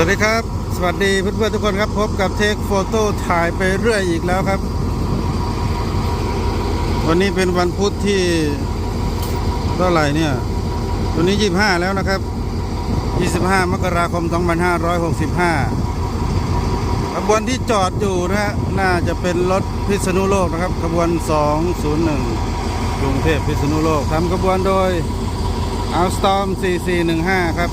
วัสดีครับ สวัสดีเพื่อนๆทุกคนครับ พบกับเทคโฟโต้ถ่ายไปเรื่อยอีกแล้วครับ วันนี้เป็นวันพุธที่เท่าไหร่เนี่ยวันนี้ 25 แล้วนะครับ 25 มกราคม 2565 ขบวนที่จอดอยู่นะฮะน่าจะเป็นรถพิษณุโลกนะครับ ขบวน 201 กรุงเทพพิษณุโลกทำขบวนโดยอัลสตอม4415 ครับ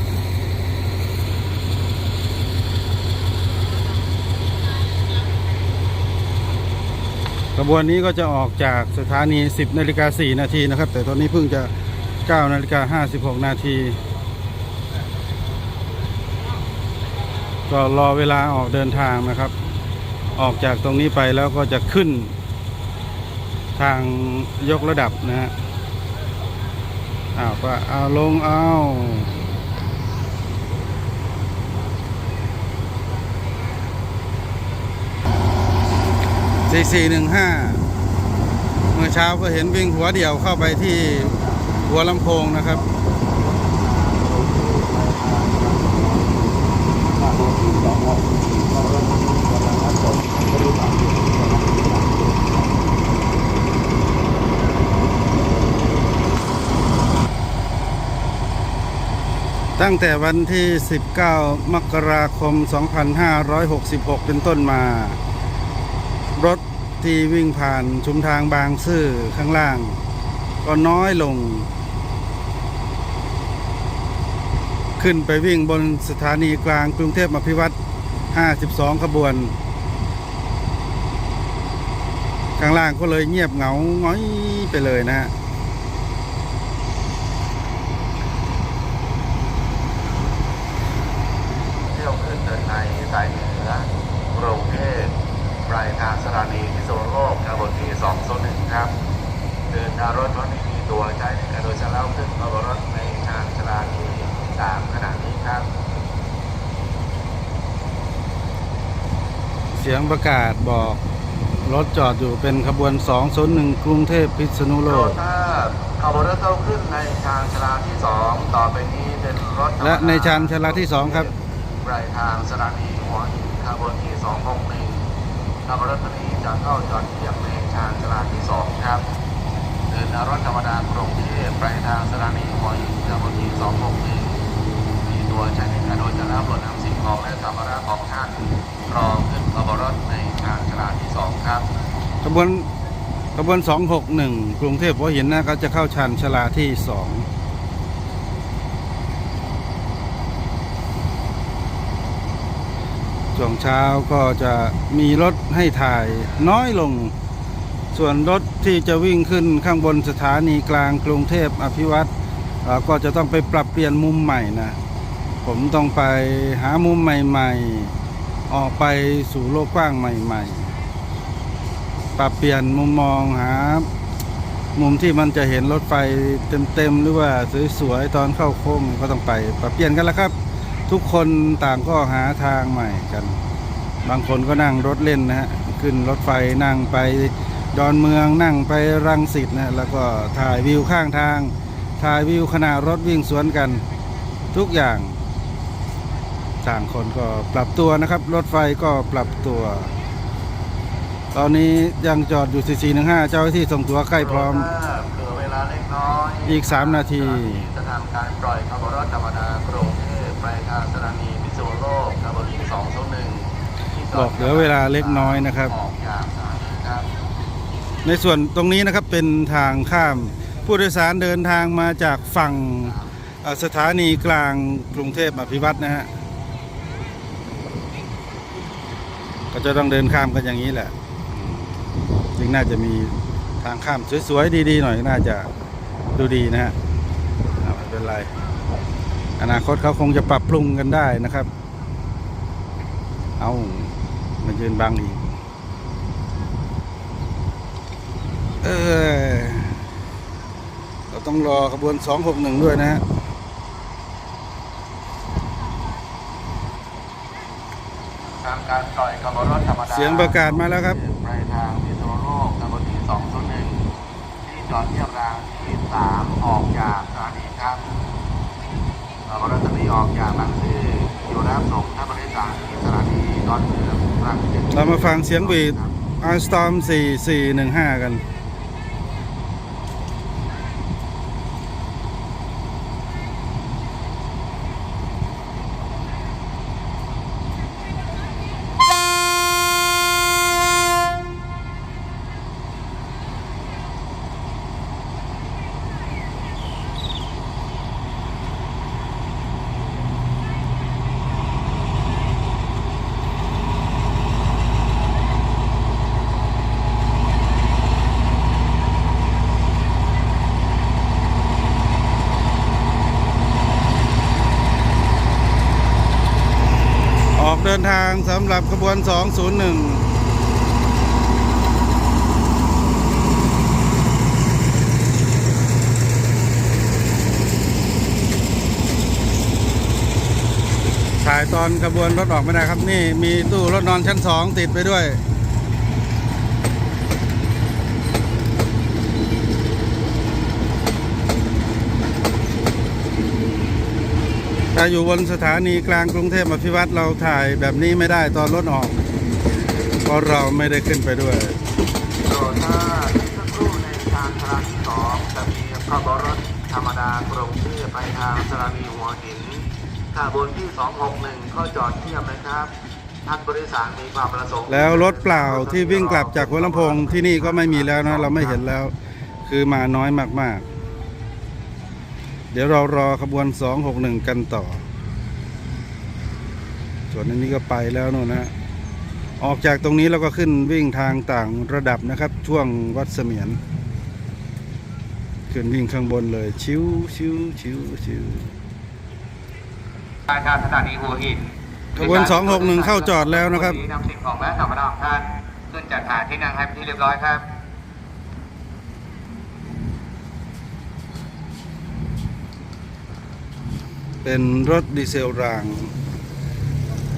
ฮะขบวนนี้ก็จะออกจากสถานี 10นาฬิกา4นาทีนะครับ แต่ตอนนี้เพิ่งจะ9นาฬิกา56นาทีก็รอเวลาออกเดินทางนะครับ ออกจากตรงนี้ไปแล้วก็จะขึ้น ทางยกระดับนะฮะอ้าวก็เอาลงเอา สี่สี่หนึ่งห้าเมื่อเช้าก็เห็นวิ่งหัวเดี่ยวเข้าไปที่หัวลำโพงนะครับตั้งแต่วันที่ 19 มกราคม 2566 เป็นต้นมา รถ ที่วิ่งผ่านชุมทางบางซื่อข้างล่าง ก็น้อยลง ขึ้นไปวิ่งบนสถานีกลางกรุงเทพอภิวัตร52 ขบวน ข้างล่างก็เลยเงียบเหงาง้อยไปเลยนะฮะ เที่ยวขึ้นเดินในสายเหนือกรุงเทพปลายทางสถานีพิษณุโลกขบวนที่201ครับ เดินทางรถรถนี้มีตัวใช้ในการโดยสารเล่าขึ้นขบวนรถในทางสถานี3ขณะนี้ครับ เสียงประกาศบอก รถจอดอยู่เป็นขบวน 201 กรุงเทพพิษณุโลโปรกดทราบขบวนรถเข้าขึ้นในทางชลาที่ 2 ต่อไปนี้เป็นรถธรรมดาและในชานชาลาที่สองครับปลายทางสถานีหัวหินขบวนที่261ขบวนรถคันนี้จะเข้าจอดเทียบในชานชลาที่ 2 ครับ เดินรถธรรมดากรุงเทพปลายทางสถานีหัวหินขบวนที261มีตัวใช้ในการโดยสารรถนำสิ่งของและสัมภาระของท่านรอขึ้นขบวนรถในชานชลาที่2ครับขบวนขบวน261กรุงเทพหัวหินนะก็จะเข้าชานชาลาที่2ช่วงเช้าก็จะมีรถให้ถ่ายน้อยลง ส่วนรถที่จะวิ่งขึ้นข้างบนสถานีกลางกรุงเทพอภิวัตรก็จะต้องไปปรับเปลี่ยนมุมใหม่นะ ผมต้องไปหามุมใหม่ๆ ออกไปสู่โลกกว้างใหม่ๆ ปรับเปลี่ยนมุมมองหา มุมที่มันจะเห็นรถไฟเต็มๆ หรือว่าสวยๆ ตอนเข้าโค้งก็ต้องไปปรับเปลี่ยนกันแล้วครับ ทุกคนต่างก็หาทางใหม่กัน บางคนก็นั่งรถเล่นนะฮะ ขึ้นรถไฟนั่งไป ดอนเมืองนั่งไปรังสิตนะแล้วก็ถ่ายวิวข้างทาง ถ่ายวิวขณะรถวิ่งสวนกันทุกอย่าง ต่างคนก็ปรับตัวนะครับ รถไฟก็ปรับตัว ตอนนี้ยังจอดอยู่ 4415 เจ้าหน้าที่ส่งตัวใกล้พร้อมเหลือเวลาเล็กน้อยอีก 3 นาทีจะทำการปล่อยขบวนรถธรรมดากรุงเทพปลายทางสถานีพิษณุโลกขบวนที่201ที่จบอกเหลือเวลาเล็กน้อยนะครับออกจากสถานีครับ ในส่วนตรงนี้นะครับเป็นทางข้าม ผู้โดยสารเดินทางมาจากฝั่งสถานีกลางกรุงเทพอภิวัตนะฮะก็จะต้องเดินข้ามกันอย่างนี้แหละจึงน่าจะมีทางข้ามสวยๆดีๆหน่อยน่าจะดูดีนะฮะไม่เป็นไร อนาคตเขาคงจะปรับปรุงกันได้นะครับ เอามายืนบังอีก เออเราต้องรอขบวน 261 ด้วยนะฮะทางการปล่อยขบวนรถธรรมดาเสียงประกาศมาแล้วครับไปทางพิษณุโลกขบวนที่201ที่จอดเทียบรางที่ 3 ออกจากสถานีครับขบวนรถคันนี้ออกจากบางซื่ออยู่รับส่งท่านบริษัทที่สถานีดอนเมืองรังสิตเรามาฟังเสียงบีดอาร์สตอม4415 กัน ดินทางสำหรับขบวน 201ถ่ายตอนขบวนรถออกไม่ได้ครับนี่มีตู้รถนอนชั้นสองติดไปด้วย ถ้าอยู่บนสถานีกลางกรุงเทพอภิวัตรเราถ่ายแบบนี้ไม่ได้ตอนรถออก เพราะเราไม่ได้ขึ้นไปด้วยโปรดทราสักครู่ในทางสถานีสองจะมีขบวนรถธรรมดากรุงเทพไปทางสถานีหัวหินขบวนที่ 261 ก็จอดเทียบนะครับท่านบริษัทมีความประสงค์แล้วรถเปล่าที่วิ่งกลับจากหัวลำโพงที่นี่ก็ไม่มีแล้วนะเราไม่เห็นแล้ว คือมาน้อยมากๆ เดี๋ยวเรารอขบวน 261 กันต่อ ส่วนอันนี้ก็ไปแล้วนู่นนะออกจากตรงนี้เราก็ขึ้นวิ่งทางต่างระดับนะครับ ช่วงวัดเสมียน ขึ้นวิ่งข้างบนเลย ชิวชิวชิวชิวทางสถานีหัวหินขบวน 261 เข้าจอดแล้วนะครับนำสิ่งของและสัมภาระของท่านขึ้นจัดหาที่นั่งให้เป็นที่เรียบร้อยครับ เป็นรถดีเซลราง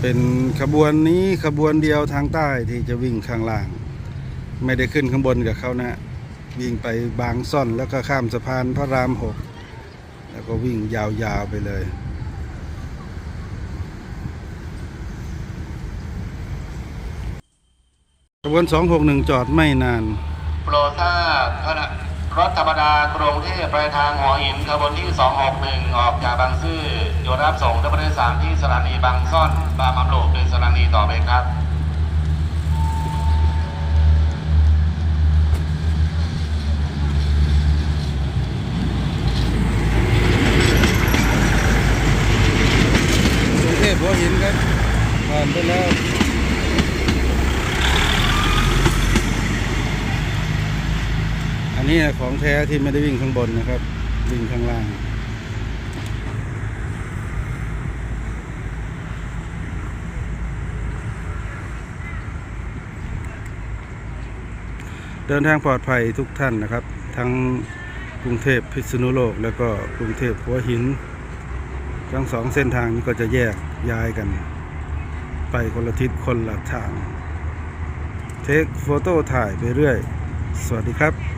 เป็นขบวนนี้ขบวนเดียวทางใต้ที่จะวิ่งข้างล่าง ไม่ได้ขึ้นข้างบนกับเขานะ วิ่งไปบางซ่อนแล้วก็ข้ามสะพานพระรามหกแล้วก็วิ่งยาวๆไปเลยขบวน 261 จอดไม่นาน โปรดทราบขณะ รถธรรมดากรุงเทพปลายทางหัวหินขบวนที่ 261 ออกจากบางซื่ออยู่รับส่งท่านบริษัทที่สถานีบางซ่อนบางมำโลกเป็นสถานีต่อไปครับ กรุงเทพหัวหินครับผ่านไปแล้ว อัน นี้ของแท้ที่ไม่ได้วิ่งข้างบนนะครับ วิ่งข้างล่างเดินทางปลอดภัยทุกท่านนะครับ ทั้งกรุงเทพพิษณุโลก แล้วก็กรุงเทพหัวหิน ทั้งสองเส้นทางนี้ก็จะแยกย้ายกัน ไปคนละทิศคนละทาง เทคโฟโต้ถ่ายไปเรื่อย สวัสดีครับ